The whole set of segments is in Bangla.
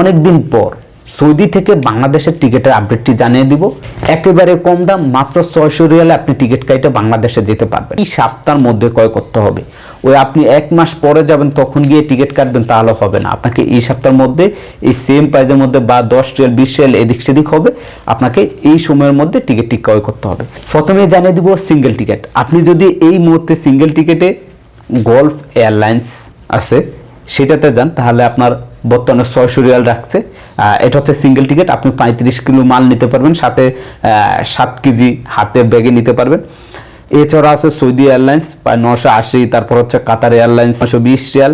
অনেক দিন পর সৌদি থেকে বাংলাদেশের টিকিটের আপডেটটি জানিয়ে দিব। একেবারে কম দাম, মাত্র ছয়শো রিয়ালে আপনি টিকিট কাইটে বাংলাদেশে যেতে পারবেন। এই সপ্তাহের মধ্যে ক্রয় করতে হবে। ওই আপনি এক মাস পরে যাবেন, তখন গিয়ে টিকিট কাটবেন তাহলে হবে না। আপনাকে এই সপ্তাহের মধ্যে এই সেম প্রাইজের মধ্যে বা দশ রিয়াল, বিশ রিয়াল, এদিক সেদিক হবে। আপনাকে এই সময়ের মধ্যে টিকিটটি ক্রয় করতে হবে। প্রথমে জানিয়ে দিব সিঙ্গেল টিকিট আপনি যদি এই মুহূর্তে সিঙ্গেল টিকিটে গল্ফ এয়ারলাইন্স আছে সেটাতে যান, তাহলে আপনার বর্তমানে ছয়শো রিয়াল রাখছে। এটা হচ্ছে সিঙ্গেল টিকিট আপনি পঁয়ত্রিশ কিলো মাল নিতে পারবেন, সাথে সাত কেজি হাতে ব্যাগে নিতে পারবেন। এছাড়া আছে সৌদি এয়ারলাইন্স, প্রায় নশো আশি, তারপর হচ্ছে কাতার এয়ারলাইন্স নশো বিশ রিয়াল।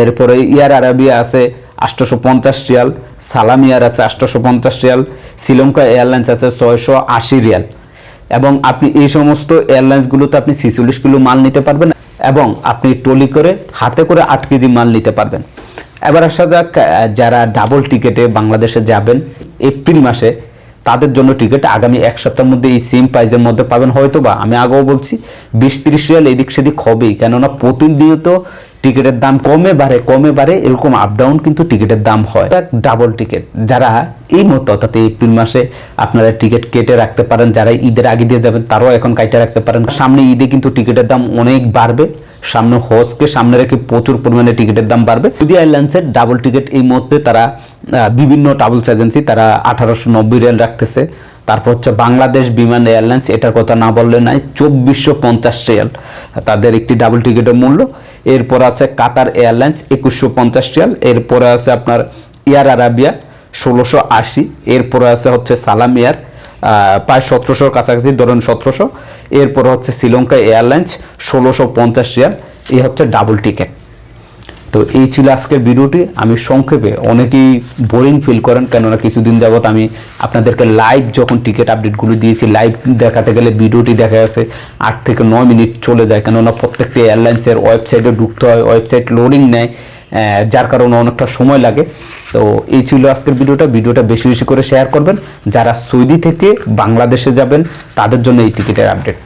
এরপরে ইয়ার আরাবিয়া আছে আটশোশো পঞ্চাশ রিয়াল, সালাম ইয়ার আছে আটশোশো পঞ্চাশ রিয়াল, শ্রীলঙ্কা এয়ারলাইন্স আছে ছয়শো আশি রিয়াল। এবং আপনি এই সমস্ত এয়ারলাইন্সগুলোতে আপনি ছিচল্লিশ কিলো মাল নিতে পারবেন এবং আপনি ট্রলি করে, হাতে করে আট কেজি মাল নিতে পারবেন। এবার আসা যাক যারা ডাবল টিকেটে বাংলাদেশে যাবেন এপ্রিল মাসে, তাদের জন্য টিকিট আগামী এক সপ্তাহের মধ্যে এই সেম প্রাইজের মধ্যে পাবেন। হয়তো বা আমি আগেও বলছি, বিশ তিরিশ রিয়াল এদিক সেদিক হবেই। কেননা প্রতিনিয়ত টিকিটের দাম কমে বাড়ে কমে বাড়ে, এরকম আপ ডাউন কিন্তু টিকিটের দাম হয়। ডাবল টিকিট যারা এই মতো অর্থাৎ এপ্রিল মাসে আপনারা টিকিট কেটে রাখতে পারেন, যারা ঈদের আগে দিয়ে যাবেন, তারাও এখন কাইটে রাখতে পারেন। সামনে ঈদে কিন্তু টিকিটের দাম অনেক বাড়বে। সামনে হজকে সামনে রেখে প্রচুর পরিমাণে টিকিটের দাম বাড়বে। সৌদি এয়ারলাইন্সের ডাবল টিকিট এই মুহূর্তে তারা বিভিন্ন ট্রাভেলস এজেন্সি তারা আঠারোশো নব্বই রিয়াল রাখতেছে। তারপর হচ্ছে বাংলাদেশ বিমান এয়ারলাইন্স, এটার কথা না বললে নাই, চব্বিশশো পঞ্চাশ রিয়াল। তাদের একটি ডাবল টিকিটের মূল্য। এরপর আছে কাতার এয়ারলাইন্স, একুশশো পঞ্চাশ রিয়াল। এরপরে আছে আপনার এয়ার আরাবিয়া, ষোলোশো আশি। এরপরে আছে হচ্ছে সালাম এয়ার প্রায় সতেরোশোর কাছাকাছি, ধরুন সতেরোশো। এরপর হচ্ছে শ্রীলঙ্কা এয়ারলাইন্স, ষোলোশো পঞ্চাশ রিয়াল। এই হচ্ছে ডাবল টিকিট তো এই ছিল আজকের ভিডিওটি। আমি সংক্ষেপে অনেকেই বোরিং ফিল করেন, কেননা কিছুদিন যাবত আমি আপনাদেরকে লাইভ যখন টিকিট আপডেটগুলো দিয়েছি লাইভ দেখাতে গেলে ভিডিওটি দেখা গেছে আট থেকে নয় মিনিট চলে যায়। কেননা প্রত্যেকটি এয়ারলাইন্সের ওয়েবসাইটে ঢুকতে হয় ওয়েবসাইট লোডিং নেয় যার কারণে অনেকটা সময় লাগে। তো এই ছিল আজকের ভিডিওটা। ভিডিওটা বেশি বেশি করে শেয়ার করবেন। যারা সৌদি থেকে বাংলাদেশে যাবেন, তাদের জন্য এই টিকিটের আপডেট